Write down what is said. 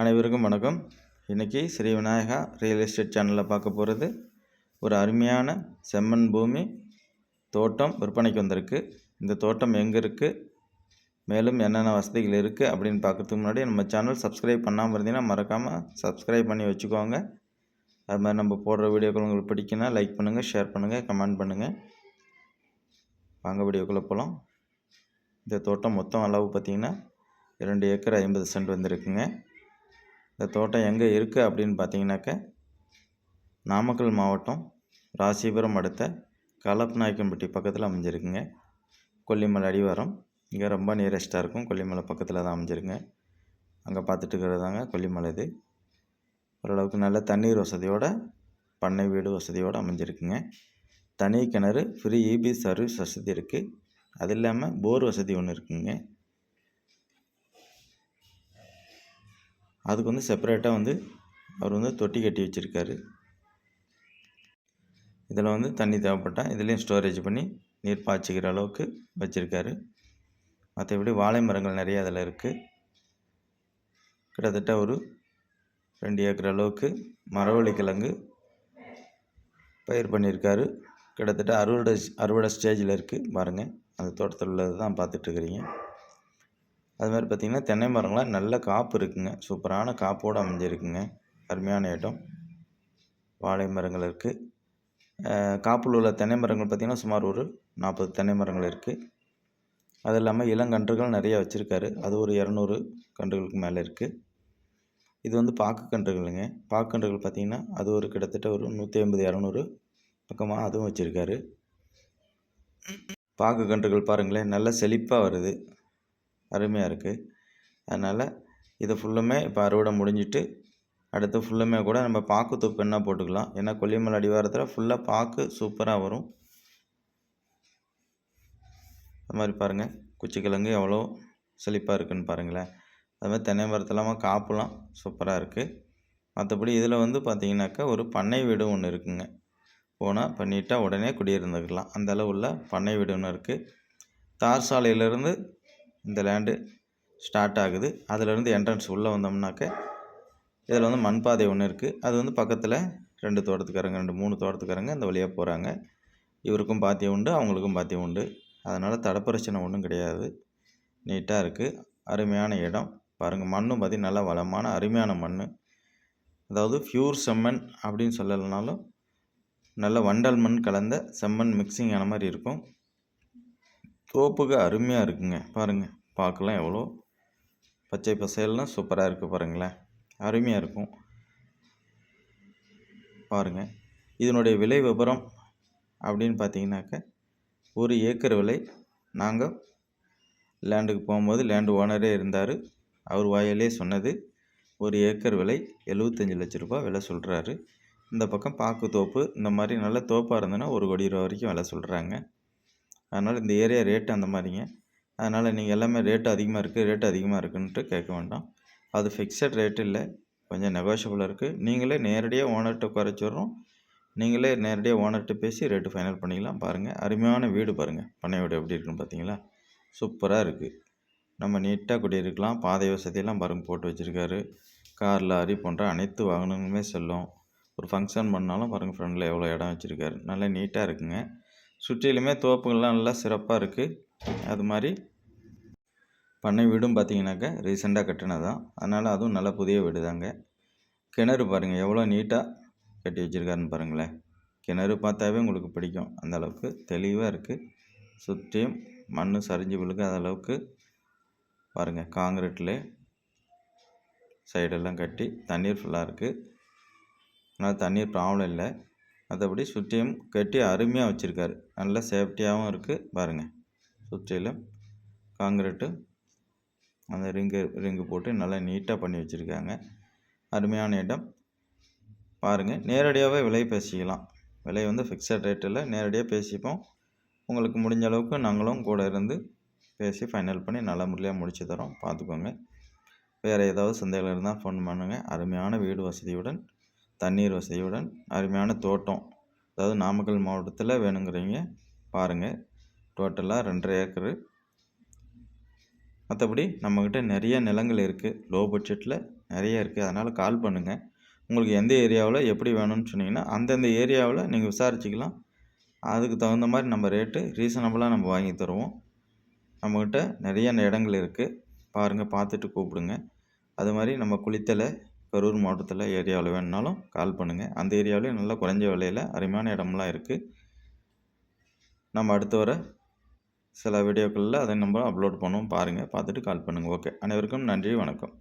அனைவருக்கும் வணக்கம். இன்றைக்கி ஸ்ரீ விநாயகா ரியல் எஸ்டேட் சேனலில் பார்க்க போகிறது ஒரு அருமையான செம்மண் பூமி தோட்டம் விற்பனைக்கு வந்திருக்கு. இந்த தோட்டம் எங்கே இருக்குது மேலும் என்னென்ன வசதிகள் இருக்குது அப்படின்னு பார்க்கறதுக்கு முன்னாடி நம்ம சேனல் சப்ஸ்கிரைப் பண்ணாமல் இருந்தீங்கன்னா மறக்காமல் சப்ஸ்கிரைப் பண்ணி வச்சுக்கோங்க. அது மாதிரி நம்ம போடுற வீடியோக்கள் உங்களுக்கு பிடிக்குன்னா லைக் பண்ணுங்கள் ஷேர் பண்ணுங்கள் கமெண்ட் பண்ணுங்கள் வாங்க வீடியோக்குள்ளே போகலாம் இந்த தோட்டம் மொத்தம் அளவு பார்த்திங்கன்னா இரண்டு ஏக்கர் ஐம்பது சென்ட் வந்திருக்குங்க. இந்த தோட்டம் எங்கே இருக்குது அப்படின்னு பார்த்தீங்கன்னாக்க நாமக்கல் மாவட்டம் ராசிபுரம் அடுத்த கலப்நாயக்கன்பட்டி பக்கத்தில் அமைஞ்சிருக்குங்க. கொல்லிமலை அடிவாரம். இங்கே ரொம்ப நியரஸ்ட்டாக இருக்கும். கொல்லிமலை பக்கத்தில் தான் அமைஞ்சிருங்க அங்கே பார்த்துட்டு இருக்கிறதாங்க கொல்லிமலை இது. ஓரளவுக்கு நல்ல தண்ணீர் வசதியோட பண்ணை வீடு வசதியோடு அமைஞ்சிருக்குங்க. தனி கிணறு ஃப்ரீ இபி சர்வீஸ் வசதி இருக்குது அது இல்லாமல் போர் வசதி ஒன்று இருக்குங்க. அதுக்கு வந்து செப்பரேட்டாக வந்து அவர் வந்து தொட்டி கட்டி வச்சுருக்காரு. இதில் வந்து தண்ணி தேவைப்பட்டால் இதுலேயும் ஸ்டோரேஜ் பண்ணி நீர் பாய்ச்சிக்கிற அளவுக்கு வச்சுருக்காரு. மற்றபடி வாழை மரங்கள் நிறைய அதில் இருக்குது கிட்டத்தட்ட ஒரு ரெண்டு ஏக்கர் அளவுக்கு மரவள்ளி கிழங்கு பயிர் பண்ணியிருக்காரு கிட்டத்தட்ட அறுவடை அறுவடை ஸ்டேஜில் இருக்குது பாருங்கள் அந்த தோட்டத்தில் உள்ளது தான் பார்த்துட்ருக்குறீங்க அது மாதிரி பார்த்திங்கன்னா தென்னை மரங்கள்லாம் நல்ல காப்பு இருக்குதுங்க சூப்பரான காப்போடு அமைஞ்சிருக்குங்க. அருமையான இடம். வாழை மரங்கள் இருக்குது காப்பில் உள்ள தென்னை மரங்கள் பார்த்திங்கன்னா சுமார் ஒரு நாற்பது தென்னை மரங்கள் இருக்குது அது இல்லாமல் இளங்கன்றுகள் நிறையா வச்சுருக்காரு. அது ஒரு இரநூறு கன்றுகளுக்கு மேலே இருக்குது இது வந்து பாக்கு கன்றுகளுங்க. பாக்கு கன்றுகள் பார்த்திங்கன்னா அது ஒரு கிட்டத்தட்ட ஒரு நூற்றி ஐம்பது இரநூறு பக்கமாக அதுவும் வச்சுருக்காரு. பாக்கு கன்றுகள் பாருங்களேன் நல்ல செழிப்பாக வருது. அருமையாக இருக்குது அதனால் இதை ஃபுல்லுமே இப்போ அறுவடை முடிஞ்சிட்டு அடுத்து ஃபுல்லுமே கூட நம்ம பாக்கு தொப்பு என்ன போட்டுக்கலாம். ஏன்னா கொல்லிமலை அடிவாரத்தில் ஃபுல்லாக பாக்கு சூப்பராக வரும். அது மாதிரி பாருங்கள் குச்சிக்கிழங்கு எவ்வளோ செழிப்பாக இருக்குதுன்னு பாருங்களேன். அது மாதிரி தென்னை மரத்துலாமல் காப்புலாம் சூப்பராக இருக்குது மற்றபடி இதில் வந்து பார்த்திங்கனாக்கா ஒரு பண்ணை வீடு ஒன்று இருக்குங்க. போனால் பண்ணிட்டால் உடனே குடியிருந்துக்கலாம் அந்த அளவு உள்ள பண்ணை வீடு ஒன்று இருக்குது தார் சாலையிலேருந்து இந்த லேண்டு ஸ்டார்ட் ஆகுது. அதிலேருந்து என்ட்ரன்ஸ் உள்ளே வந்தோம்னாக்க இதில் வந்து மண் பாதை ஒன்று இருக்குது அது வந்து பக்கத்தில் ரெண்டு தோட்டத்துக்காரங்க ரெண்டு மூணு தோட்டத்துக்காரங்க இந்த வழியாக போகிறாங்க இவருக்கும் பாத்தியம் உண்டு அவங்களுக்கும் பாத்தியம் உண்டு. அதனால் தடப்பிரச்சனை ஒன்றும் கிடையாது. நீட்டாக இருக்குது அருமையான இடம். பாருங்கள் மண்ணும் பார்த்திங்கன்னா நல்லா வளமான அருமையான மண் அதாவது ப்யூர் செம்மண் அப்படின்னு சொல்லலைனாலும் நல்ல வண்டல் மண் கலந்த செம்மண் மிக்சிங் ஆன மாதிரி இருக்கும். சோப்புக்கு அருமையாக இருக்குங்க. பாருங்கள் பார்க்கலாம் எவ்வளோ. பச்சை பசையெல்லாம் சூப்பராக இருக்குது பாருங்களேன். அருமையாக இருக்கும். பாருங்கள் இதனுடைய விலை விபரம் அப்படின்னு பார்த்தீங்கன்னாக்க ஒரு ஏக்கர் விலை நாங்கள் லேண்டுக்கு போகும்போது லேண்டு ஓனரே இருந்தார். அவர் வாயிலே சொன்னது ஒரு ஏக்கர் விலை எழுபத்தஞ்சி லட்ச ரூபா விலை சொல்கிறாரு இந்த பக்கம் பாக்கு தோப்பு இந்த மாதிரி நல்ல தோப்பாக இருந்ததுன்னா ஒரு கோடி ரூபா வரைக்கும் விலை சொல்கிறாங்க அதனால் இந்த ஏரியா ரேட்டு அந்த மாதிரிங்க. அதனால் நீங்கள் எல்லாமே ரேட்டு அதிகமாக இருக்குது ரேட்டு அதிகமாக இருக்குன்ட்டு கேட்க வேண்டாம். அது ஃபிக்ஸட் ரேட்டு இல்லை கொஞ்சம் நெகோஷியபிளாக இருக்குது நீங்களே நேரடியாக ஓனர்கிட்ட குறைச்சிட்றோம் நீங்களே நேரடியாக ஓனர்கிட்ட பேசி ரேட்டு ஃபைனல் பண்ணிக்கலாம். பாருங்கள் அருமையான வீடு பாருங்கள் பண்ணை வீடு எப்படி இருக்குன்னு பார்த்தீங்களா சூப்பராக இருக்குது நம்ம நீட்டாக குடியிருக்கலாம். பாதை வசதியெல்லாம் பாருங்கள் போட்டு வச்சுருக்காரு. கார் லாரி போன்ற அனைத்து வாகனங்களுமே செல்லும். ஒரு ஃபங்க்ஷன் பண்ணாலும் பாருங்கள் ஃப்ரெண்டில் எவ்வளோ இடம் வச்சுருக்காரு. நல்லா நீட்டாக இருக்குங்க. சுற்றிலுமே தோப்புகள்லாம் நல்லா சிறப்பாக இருக்குது அது மாதிரி பண்ணை வீடும் பார்த்தீங்கன்னாக்கா ரீசெண்டாக கட்டினதான் அதனால் அதுவும் நல்ல புதிய வீடு தாங்க கிணறு பாருங்கள் எவ்வளோ நீட்டாக கட்டி வச்சுருக்காருன்னு பாருங்களேன். கிணறு பார்த்தாவே உங்களுக்கு பிடிக்கும். அந்த அளவுக்கு தெளிவாக இருக்குது சுற்றியும் மண் சரிஞ்சு விழுகாத அளவுக்கு பாருங்கள் காங்கிரீட்டில் சைடெல்லாம் கட்டி தண்ணீர் ஃபுல்லாக இருக்குது ஆனால் தண்ணீர் ப்ராப்ளம் இல்லை. மற்றபடி சுற்றியும் கட்டி அருமையாக வச்சுருக்காரு. நல்ல சேஃப்டியாகவும் இருக்குது பாருங்கள் சுற்றிலும் காங்கிரட்டு அந்த ரிங்கு ரிங்கு போட்டு நல்லா நீட்டாக பண்ணி வச்சுருக்காங்க. அருமையான இடம். பாருங்கள் நேரடியாகவே விலை பேசிக்கலாம். விலை வந்து ஃபிக்ஸட் ரேட்டில் நேரடியாக பேசிப்போம். உங்களுக்கு முடிஞ்ச அளவுக்கு நாங்களும் கூட இருந்து பேசி ஃபைனல் பண்ணி நல்ல முறையாக முடிச்சு தரோம். பார்த்துக்கோங்க. வேறு ஏதாவது சந்தேகம் இருந்தால் ஃபோன் பண்ணுங்கள் அருமையான வீடு வசதியுடன் தண்ணீர் வசதியுடன் அருமையான தோட்டம் அதாவது நாமக்கல் மாவட்டத்தில் வேணுங்கிறீங்க பாருங்கள் டோட்டலாக ரெண்டரை ஏக்கரு. மற்றபடி நம்மக்கிட்ட நிறைய நிலங்கள் இருக்குது லோ பட்ஜெட்டில் நிறைய இருக்குது அதனால் கால் பண்ணுங்கள் உங்களுக்கு எந்த ஏரியாவில் எப்படி வேணும்னு சொன்னீங்கன்னா அந்தந்த ஏரியாவில் நீங்கள் விசாரிச்சுக்கலாம். அதுக்கு தகுந்த மாதிரி நம்ம ரேட்டு ரீசனபுளாக நம்ம வாங்கி தருவோம். நம்மக்கிட்ட நிறைய இடங்கள் இருக்குது பாருங்கள் பார்த்துட்டு கூப்பிடுங்க. அது மாதிரி நம்ம குளித்தலை கரூர் மாவட்டத்தில் ஏரியாவில் வேணுனாலும் கால் பண்ணுங்கள் அந்த ஏரியாவிலையும் நல்லா குறைஞ்ச விலையில் அருமையான இடம்லாம் இருக்குது நம்ம அடுத்து வர சில வீடியோக்களில் அதை நம்ம அப்லோட் பண்ணுவோம். பாருங்கள் பார்த்துட்டு கால் பண்ணுங்கள் ஓகே அனைவருக்கும் நன்றி. வணக்கம்.